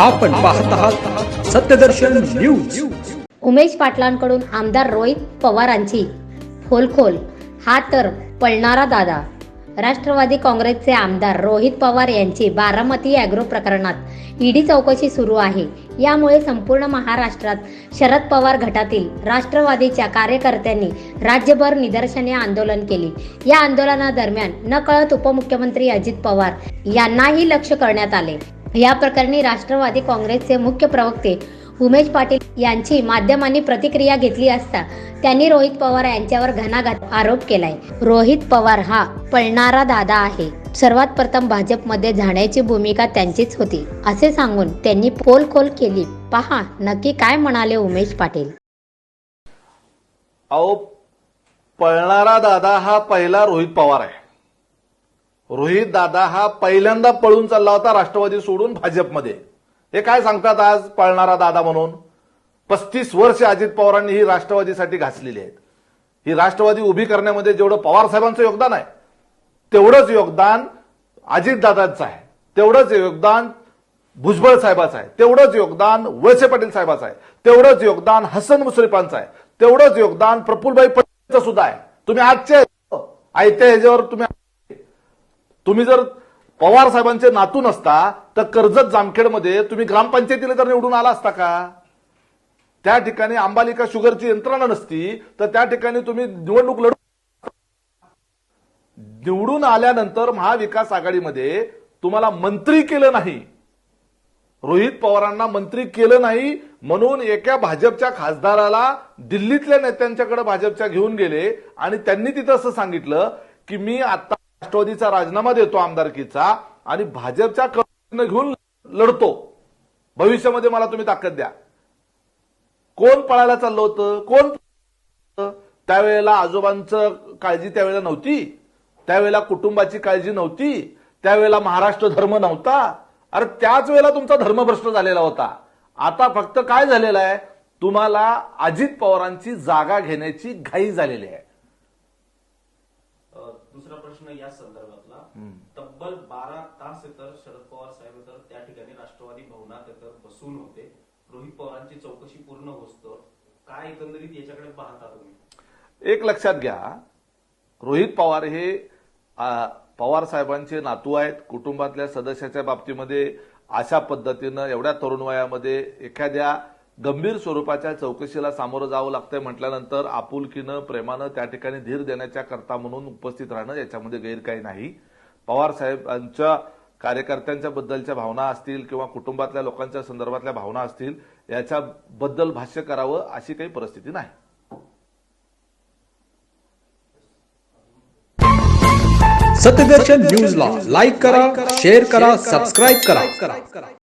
आपण पाहत आहात सत्यदर्शन न्यूज. उमेश पाटलांकडून आमदार रोहित पवारांची खोलखोल हा तर पळणारा दादा. राष्ट्रवादी काँग्रेसचे आमदार रोहित पवार यांची बारामती अॅग्रो प्रकरणात ईडी चौकशी सुरू आहे. यामुळे संपूर्ण महाराष्ट्रात शरद पवार गटातील राष्ट्रवादीच्या कार्यकर्त्यांनी राज्यभर निदर्शने आंदोलन केली. या आंदोलनादरम्यान नकळत उपमुख्यमंत्री अजित पवार यांनाही लक्ष करण्यात आले. या प्रकरणी राष्ट्रवादी काँग्रेसचे मुख्य प्रवक्ते उमेश पाटील यांची माध्यमांनी प्रतिक्रिया घेतली असता त्यांनी रोहित पवार यांच्यावर घणाघात आरोप केलाय. रोहित पवार हा पळणारा दादा आहे. सर्वात प्रथम भाजपमध्ये जाण्याची भूमिका त्यांचीच होती. असे सांगून त्यांनी पोलखोल केली. पहा नक्की काय म्हणाले उमेश पाटील? अहो पळणारा दादा हा पहिला रोहित पवार आहे. रोहित दादा हा पहिल्यांदा पळून चालला होता राष्ट्रवादी सोडून भाजपमध्ये. हे काय सांगतात आज पळणारा दादा म्हणून? पस्तीस वर्ष अजित पवारांनी ही राष्ट्रवादीसाठी घासलेली आहेत. ही राष्ट्रवादी उभी करण्यामध्ये जेवढं पवार साहेबांचं योगदान आहे तेवढंच योगदान अजितदादांचं आहे. तेवढंच योगदान भुजबळ साहेबाचं आहे. तेवढंच योगदान वळसे पाटील साहेबाचं आहे. तेवढंच योगदान हसन मुश्रीफांचं आहे. तेवढंच योगदान प्रफुल्लभाई पटेलचं सुद्धा आहे. तुम्ही आजचे आयत्या ह्याच्यावर तुम्ही तुम्ही जर पवार साहेबांचे नातू नसता तर कर्जत जामखेडमध्ये तुम्ही ग्रामपंचायतीला तर निवडून आला असता का? त्या ठिकाणी अंबालिका शुगरची यंत्रणा नसती तर त्या ठिकाणी तुम्ही निवडणूक लढू निवडून आल्यानंतर महाविकास आघाडीमध्ये तुम्हाला मंत्री केलं नाही. रोहित पवारांना मंत्री केलं नाही म्हणून एका भाजपच्या खासदाराला दिल्लीतल्या नेत्यांच्याकडे भाजपच्या घेऊन गेले आणि त्यांनी तिथं असं सांगितलं की मी आता राष्ट्रवादीचा राजीनामा देतो आमदारकीचा आणि भाजपच्या कडनं घेऊन लढतो. भविष्यामध्ये मला तुम्ही ताकद द्या. कोण पळायला चाललं होतं? कोण त्यावेळेला आजोबांचं काळजी त्यावेळेला नव्हती. त्यावेळेला कुटुंबाची काळजी नव्हती. त्यावेळेला महाराष्ट्र धर्म नव्हता. अरे त्याच वेळेला तुमचा धर्मभ्रष्ट झालेला होता. आता फक्त काय झालेलं आहे? तुम्हाला अजित पवारांची जागा घेण्याची घाई झालेली आहे. दुसरा प्रश्न या संदर्भातला. तब्बल बारा तास तर शरद पवार साहेब तर त्या ठिकाणी राष्ट्रवादी भवनात तर बसून होते. रोहित पवारांची चौकशी पूर्ण होतो काय एकंदरीत याच्याकडे पाहता तुम्ही? एक लक्षात घ्या. रोहित पवार हे पवार साहेबांचे नातू आहेत. कुटुंबातल्या सदस्याच्या बाबतीमध्ये अशा पद्धतीनं एवढ्या तरुण वयामध्ये एखाद्या गंभीर स्वरूपाच्या चौकशीला सामोरं जावं लागतंय म्हटल्यानंतर आपुलकीनं प्रेमानं त्या ठिकाणी धीर देण्याच्या करता म्हणून उपस्थित राहणं याच्यामध्ये गैर काही नाही. पवार साहेबांच्या कार्यकर्त्यांच्या बद्दलच्या भावना असतील किंवा कुटुंबातल्या लोकांच्या संदर्भातल्या भावना असतील याच्याबद्दल भाष्य करावं अशी काही परिस्थिती नाही. सत्यदर्शन न्यूजला लाईक करा शेअर करा सबस्क्राईब करा.